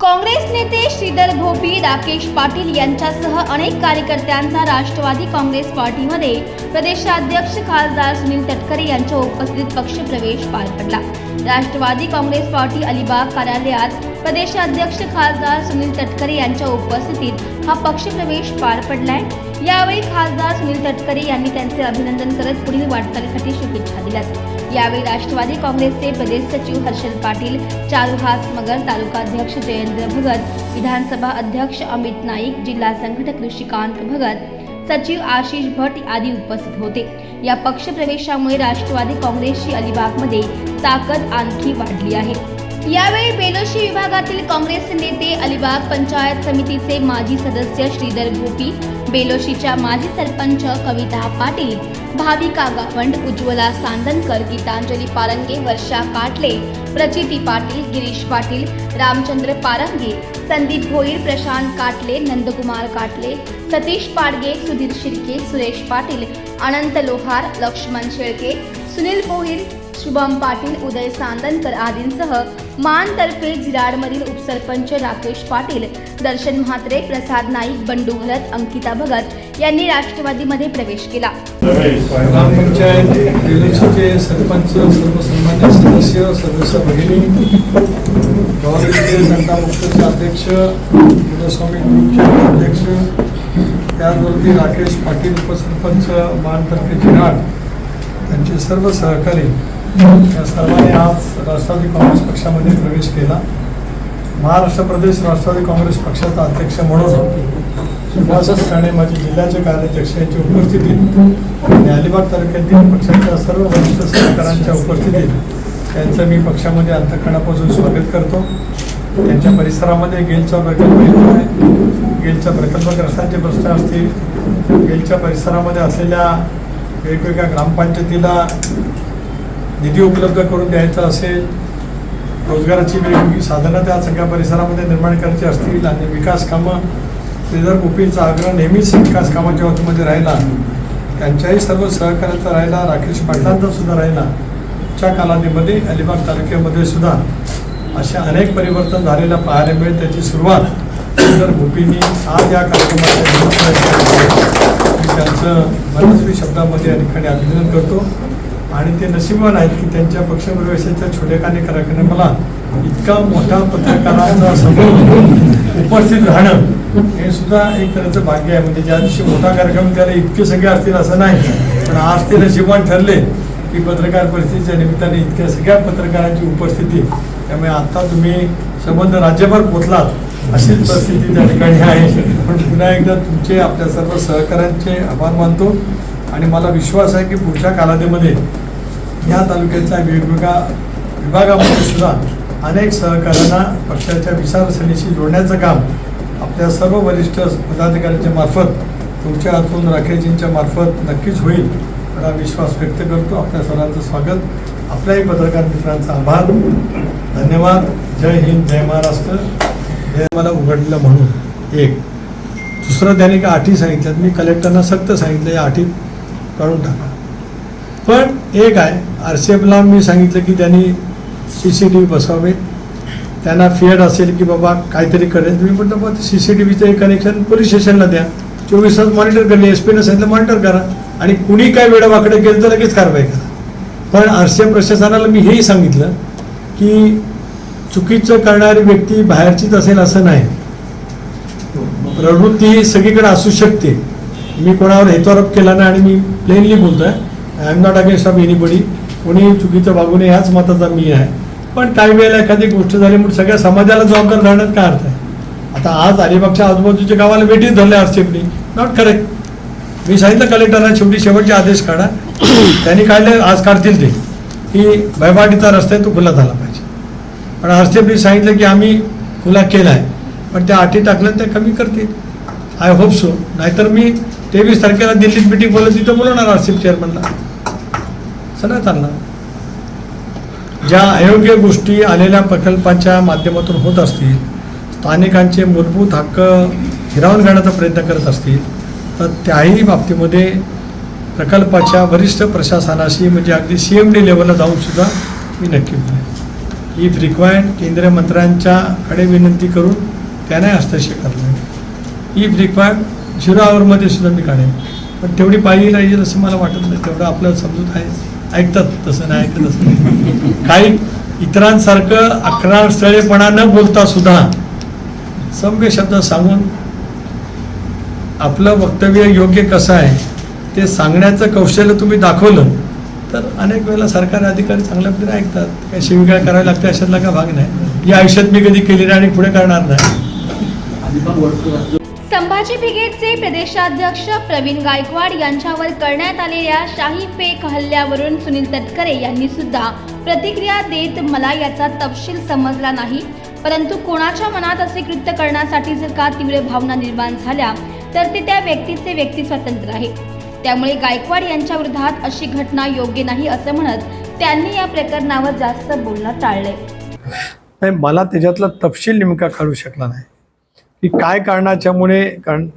काँग्रेस नेते श्रीधर भोपी राकेश पाटील यांच्यासह अनेक कार्यकर्त्यांचा राष्ट्रवादी काँग्रेस पार्टीमध्ये प्रदेशाध्यक्ष खासदार सुनील तटकरे यांच्या उपस्थितीत पक्षप्रवेश पार पडला. राष्ट्रवादी काँग्रेस पार्टी अलिबाग कार्यालयात प्रदेशाध्यक्ष खासदार सुनील तटकरे यांच्या उपस्थितीत हा पक्षप्रवेश पार पडलाय. यावेळी खासदार सुनील तटकरे यांनी त्यांचे अभिनंदन करत पुढील वाटचालीसाठी शुभेच्छा दिल्या यावेळी राष्ट्रवादी काँग्रेसचे प्रदेश सचिव हर्षल पाटील चारुहास मगर तालुकाध्यक्ष जयेंद्र भगत विधानसभा अध्यक्ष अमित नाईक जिल्हा संघटक ऋषिकांत भगत सचिव आशिष भट आदी उपस्थित होते. या पक्षप्रवेशामुळे राष्ट्रवादी काँग्रेसची अलिबागमध्ये ताकद आणखी वाढली आहे. यावेळी बेलोशी विभागातील काँग्रेस नेते अलिबाग पंचायत समितीचे माजी सदस्य श्रीधर गोपी बेलोशीच्या माजी सरपंच कविता पाटील भाविका गावंड उज्ज्वला सांदनकर गीतांजली पारंगे वर्षा काटले प्रचिती पाटील गिरीश पाटील रामचंद्र पारंगे संदीप भोईर प्रशांत काटले नंदकुमार काटले सतीश पाडगे सुधीर शिर्के सुरेश पाटील अनंत लोहार लक्ष्मण शेळके सुनील भोईर शुभम पाटील उदय सांदनकर आदींसह मानतर्फे जिराडमधील उपसरपंच राकेश पाटील दर्शन म्हात्रे प्रसाद नाईक बंडू भरत अंकिता भगत यांनी राष्ट्रवादीमध्ये प्रवेश केला. ग्रामपंचायत बेलूरचे सरपंच सर्वसन्मान्य सदस्य सदस्य भगिनी जनता पक्षाचे अध्यक्ष मुलस्वामी ग्रुपचे अध्यक्ष त्याचवरती राकेश पाटील उपसरपंच मानतर्फे जिराड त्यांचे सर्व सहकारी सर्वांनी आज राष्ट्रवादी काँग्रेस पक्षामध्ये प्रवेश केला. महाराष्ट्र प्रदेश राष्ट्रवादी काँग्रेस पक्षाचा अध्यक्ष म्हणून सुभाषच ठाणे माझे जिल्ह्याचे कार्याध्यक्ष यांची उपस्थितीत आणि अलिबाग तालुक्यातील पक्षाच्या सर्व वरिष्ठ सहकारांच्या उपस्थितीत त्यांचं मी पक्षामध्ये अंतकरणापासून स्वागत करतो. त्यांच्या परिसरामध्ये गेलचा प्रकल्प येतो आहे. गेलच्या प्रकल्पग्रस्तांचे प्रश्न असतील. गेलच्या परिसरामध्ये असलेल्या वेगवेगळ्या ग्रामपंचायतीला निधी उपलब्ध करून द्यायचा असेल रोजगाराची वेगवेगळी साधनं त्या सगळ्या परिसरामध्ये निर्माण करायची असतील आणि विकास कामं श्रीधर गोपींचा आग्रह नेहमीच विकास कामाच्या बाबतीमध्ये राहिला त्यांच्याही सर्व सहकार्याचा राहिला राकेश पाटलांचा सुद्धा राहिला च्या कालावधीमध्ये अलिबाग तालुक्यामध्ये सुद्धा असे अनेक परिवर्तन झालेल्या पाहायला मिळेल. त्याची सुरुवात श्रीधर गोपींनी आज या कार्यक्रमाच्या त्यांचं मनस्वी शब्दामध्ये या ठिकाणी अभिनंदन करतो. आणि ते नशीबवान आहेत की त्यांच्या पक्षप्रवेशाच्या छोट्या कार्यक्रमाने मला इतका मोठा पत्रकारांचा समूह उपस्थित राहणं हे सुद्धा एक तऱ्हेचं भाग्य आहे. म्हणजे ज्या दिवशी मोठा कार्यक्रम त्याला इतके सगळे असतील असं नाही. पण आज ते नशीबवान ठरले की पत्रकार परिस्थितीच्या निमित्ताने इतक्या सगळ्या पत्रकारांची उपस्थिती. त्यामुळे आता तुम्ही संबंध राज्यभर पोचलात अशीच परिस्थिती त्या ठिकाणी आहे. पण पुन्हा एकदा तुमचे आपल्या सर्व सहकाऱ्यांचे आभार मानतो. आणि मला विश्वास आहे की पुढच्या कालावधीमध्ये या तालुक्यातल्या वेगवेगळ्या विभागामध्ये सुद्धा अनेक सहकाऱ्यांना पक्षाच्या विचारसरणीशी जोडण्याचं काम आपल्या सर्व वरिष्ठ पदाधिकाऱ्यांच्या मार्फत तुमच्या हातून राकेशजींच्या मार्फत नक्कीच होईल. मला विश्वास व्यक्त करतो. आपल्या सर्वांचं स्वागत. आपल्याही पत्रकार मित्रांचा आभार. धन्यवाद. जय हिंद जय महाराष्ट्र. हे मला उघडलं म्हणून एक. दुसरं त्याने का अटी सांगितल्यात. मी कलेक्टरना सक्त सांगितलं या अटी काढून टाका. पण एक आहे आर सी एफला मी सांगितलं की त्यांनी सी सी टी व्ही बसवावे. त्यांना फिअर असेल की बाबा काहीतरी करेल. तुम्ही पण बाबा सी सी टी व्हीचं एक कनेक्शन पोलीस स्टेशनला द्या. चोवीस तास मॉनिटर करले एस पीनं सांगितलं मॉनिटर करा. आणि कुणी काय वेळावाकडे गेलं तर लगेच कारवाई करा. पण आर सी एफ प्रशासनाला मी हेही सांगितलं की चुकीचं करणारी व्यक्ती बाहेरचीच असेल असं नाही. प्रवृत्ती ही सगळीकडे असू शकते. मी कोणावर हेतोआरोप केला नाही आणि मी प्लेनली बोलतो आहे I am not against of anybody कोणी चुकीचं वागू नये ह्याच मताचा मी आहे. पण काही वेळेला एखादी गोष्ट झाली म्हणून सगळ्या समाजाला जबाबदार धरण्यात काय अर्थ आहे? आता आज अलिबागच्या आजूबाजूच्या गावाला वेटीच धरले आरसीएफनी. नॉट करेक्ट मी सांगितलं कलेक्टरना शेवटी शेवटचे आदेश काढा. त्यांनी काढले आज काढतील ते. की भयपाटीचा रस्ता आहे तो खुला झाला पाहिजे. पण आरसीएफनी सांगितलं की आम्ही खुला केला आहे. पण त्या अटी टाकल्या त्या कमी करतील. आय होप सो नाहीतर मी तेवीस तारखेला दिल्लीत मिटिंग बोलत तिथं बोलवणार आर सी चेअरमनला असं नाही चालणार. ज्या अयोग्य गोष्टी आलेल्या प्रकल्पाच्या माध्यमातून होत असतील स्थानिकांचे मूलभूत हक्क हिरावून घेण्याचा प्रयत्न करत असतील तर त्याही बाबतीमध्ये प्रकल्पाच्या वरिष्ठ प्रशासनाशी म्हणजे अगदी सी एम डी लेवलला जाऊनसुद्धा मी नक्की बोलेन. ही फ्रिक्वायंट केंद्रीय मंत्र्यांच्याकडे विनंती करून त्याने हस्तक्षेप करणार ही फ्रिक्वायंट झिरो आवरमध्ये सुद्धा मी काढेन. पण तेवढी पाहिजे असं मला वाटत नाही. तेवढं आपलं समजूत आहे. ऐकतात तसं नाही ऐकत असं काही इतरांसारखं अकरा स्थळेपणा न बोलता सुद्धा सभ्य शब्द सांगून आपलं वक्तव्य योग्य कसं आहे ते सांगण्याचं कौशल्य तुम्ही दाखवलं तर अनेक वेळेला सरकारी अधिकारी चांगल्या पद्धतीने ऐकतात. काही शिविकाळ करावी लागते अशातला का भाग नाही. या आयुष्यात मी कधी केली नाही आणि पुढे करणार नाही. संभाजी ब्रिगेडचे प्रदेशाध्यक्ष प्रवीण गायकवाड यांच्यावर करण्यात आलेल्या शाही फेक हल्ल्यावरून सुनील तटकरे यांनी सुद्धा प्रतिक्रिया देत मला याचा तपशील समजला नाही. परंतु कोणाच्या मनात असे कृत्य करण्यासाठी जर का तीव्र भावना निर्माण झाल्या तर ते त्या व्यक्तीचे व्यक्ती स्वतंत्र आहे. त्यामुळे गायकवाड यांच्या विरोधात अशी घटना योग्य नाही असं म्हणत त्यांनी या प्रकरणावर जास्त बोलणं टाळले नाही मला त्याच्यातला तपशील नेमका काढू शकला नाही. की काय कारणाच्यामुळे कारण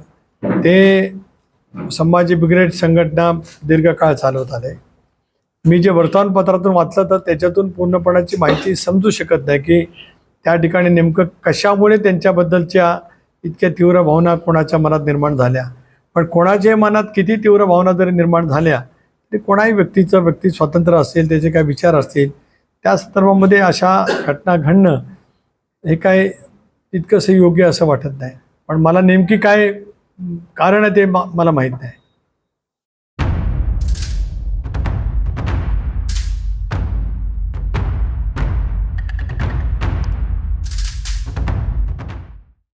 ते संभाजी ब्रिगेड संघटना दीर्घकाळ चालवत आले. मी जे वर्तमानपत्रातून वाचलं तर त्याच्यातून पूर्णपणाची माहिती समजू शकत नाही की त्या ठिकाणी नेमकं कशामुळे त्यांच्याबद्दलच्या इतक्या तीव्र भावना कोणाच्या मनात निर्माण झाल्या. पण कोणाच्या मनात किती तीव्र भावना जरी निर्माण झाल्या तरी कोणाही व्यक्तीचं व्यक्ती स्वातंत्र्य असेल त्याचे काय विचार असतील त्या संदर्भामध्ये अशा घटना घडणं हे काय इतकंसं योग्य असं वाटत नाही. पण मला नेमकी काय कारण आहे ते मा- मला माहीत नाही.